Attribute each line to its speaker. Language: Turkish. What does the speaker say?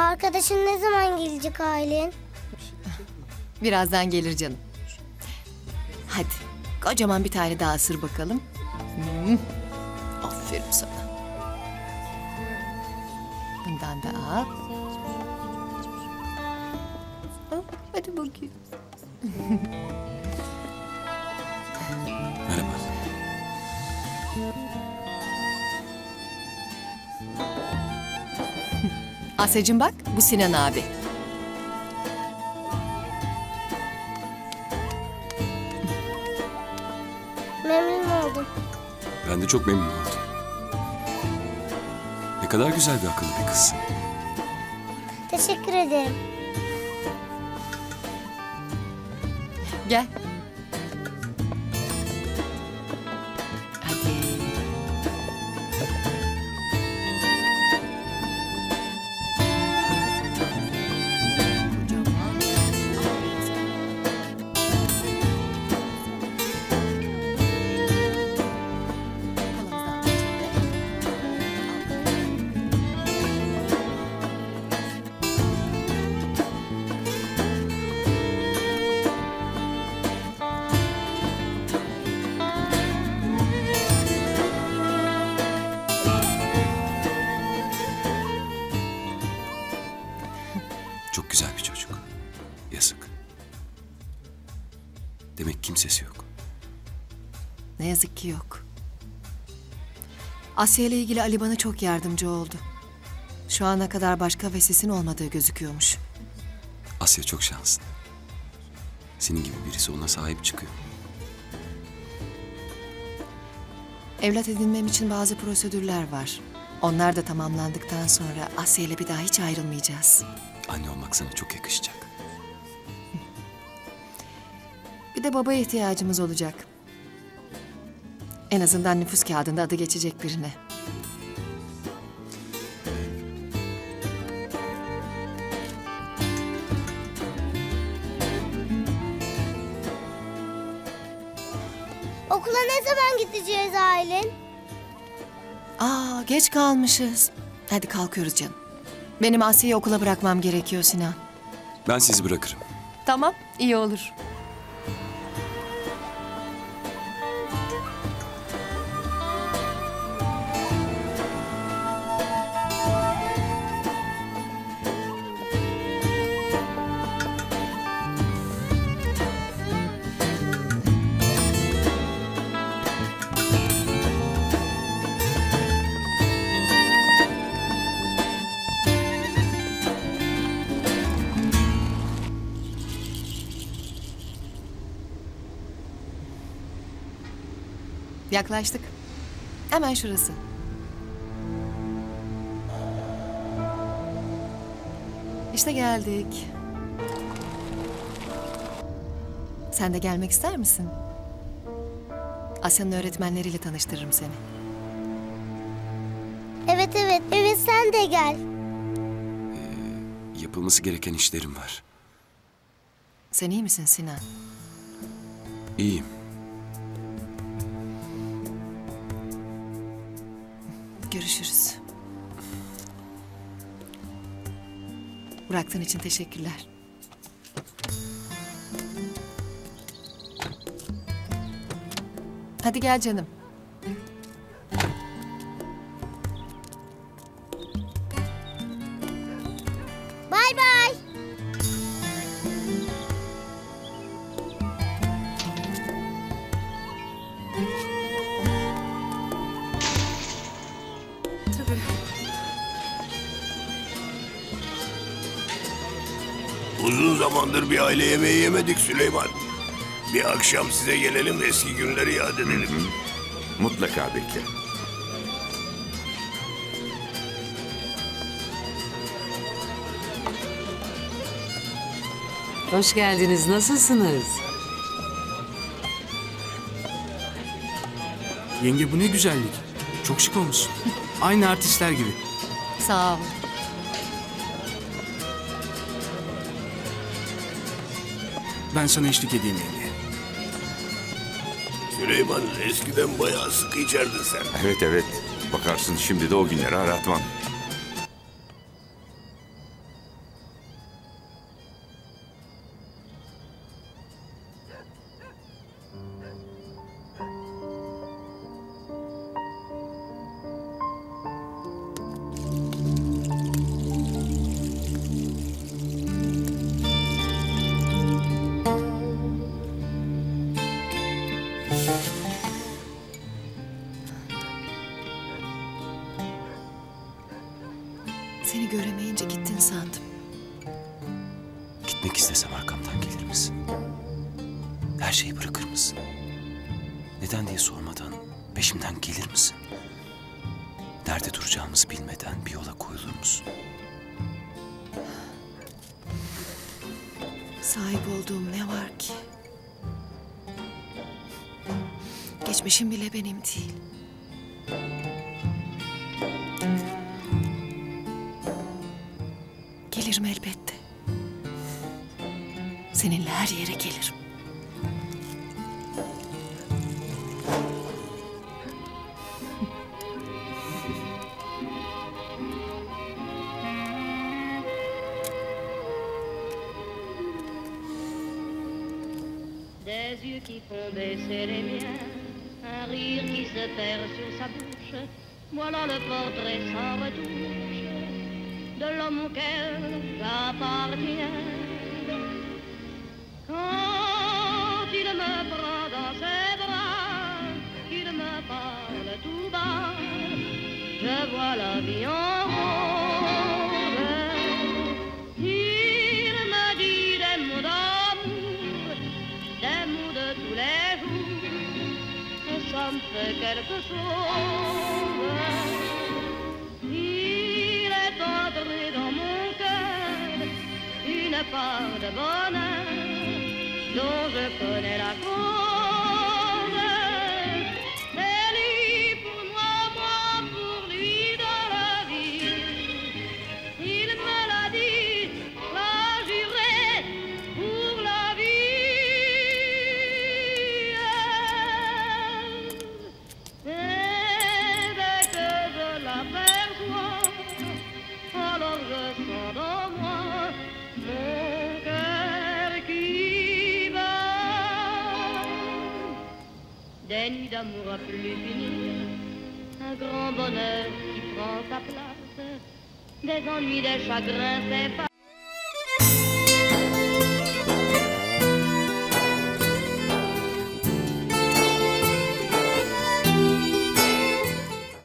Speaker 1: Arkadaşın ne zaman gelecek Aylin?
Speaker 2: Birazdan gelir canım. Hadi kocaman bir tane daha ısır bakalım. Hmm. Aferin sana. Bundan da al. Hop, Hadi bakayım.
Speaker 3: Merhaba.
Speaker 2: Asya'cığım bak bu Sinan abi.
Speaker 1: Memnun oldum.
Speaker 3: Ben de çok memnun oldum. Ne kadar güzel bir akıllı bir kızsın.
Speaker 1: Teşekkür ederim.
Speaker 2: Gel. Ne yazık ki yok. Asya ile ilgili Ali bana çok yardımcı oldu. Şu ana kadar başka vesisin olmadığı gözüküyormuş.
Speaker 3: Asya çok şanslı. Senin gibi birisi ona sahip çıkıyor.
Speaker 2: Evlat edinmem için bazı prosedürler var. Onlar da tamamlandıktan sonra Asya ile bir daha hiç ayrılmayacağız.
Speaker 3: Anne olmak sana çok yakışacak.
Speaker 2: Bir de baba ihtiyacımız olacak. En azından nüfus kağıdında adı geçecek birine.
Speaker 1: Okula ne zaman gideceğiz Aylin?
Speaker 2: Aa geç kalmışız. Hadi kalkıyoruz canım. Benim Asya'yı okula bırakmam gerekiyor Sinan.
Speaker 3: Ben sizi bırakırım.
Speaker 2: Tamam, iyi olur. Yaklaştık. Hemen şurası. İşte geldik. Sen de gelmek ister misin? Asya'nın öğretmenleriyle tanıştırırım seni.
Speaker 1: Evet evet. Evet sen de gel.
Speaker 3: Yapılması gereken işlerim var.
Speaker 2: Sen iyi misin Sinan?
Speaker 3: İyiyim.
Speaker 2: Görüşürüz. Bıraktığın için teşekkürler. Hadi gel canım.
Speaker 4: Uzun zamandır bir aile yemeği yemedik Süleyman. Bir akşam size gelelim eski günleri yad edelim.
Speaker 5: Mutlaka bekle.
Speaker 6: Hoş geldiniz. Nasılsınız?
Speaker 7: Yenge bu ne güzellik. Çok şık olmuşsun. Aynı artistler gibi.
Speaker 2: Sağ ol.
Speaker 7: Ben sana eşlik edeyim yenge.
Speaker 4: Süleyman eskiden bayağı sıkı içerdin sen.
Speaker 5: Evet evet. Bakarsın şimdi de o günleri aratmam.
Speaker 2: Seni göremeyince gittin sandım.
Speaker 3: Gitmek istesem arkamdan gelir misin? Her şeyi bırakır mısın? Neden diye sormadan peşimden gelir misin? Nerede duracağımızı bilmeden bir yola koyulur musun?
Speaker 2: Sahip olduğum ne var ki? Geçmişim bile benim değil. Gelirim elbette. Seninle her yere gelirim.
Speaker 8: Des yeux qui font baisser les miens, un rire qui se perd sur sa bouche. Voilà le portrait sans retouche de l'homme auquel j'appartiens. Quand il me prend dans ses bras, qu'il me parle tout bas, je vois la vie en rose. Il me dit des mots d'amour, des mots de tous les jours, et ça me fait quelque chose. Des nuits d'amour à plus finir, un grand bonheur qui prend sa place, des ennuis, des chagrins s'effacent.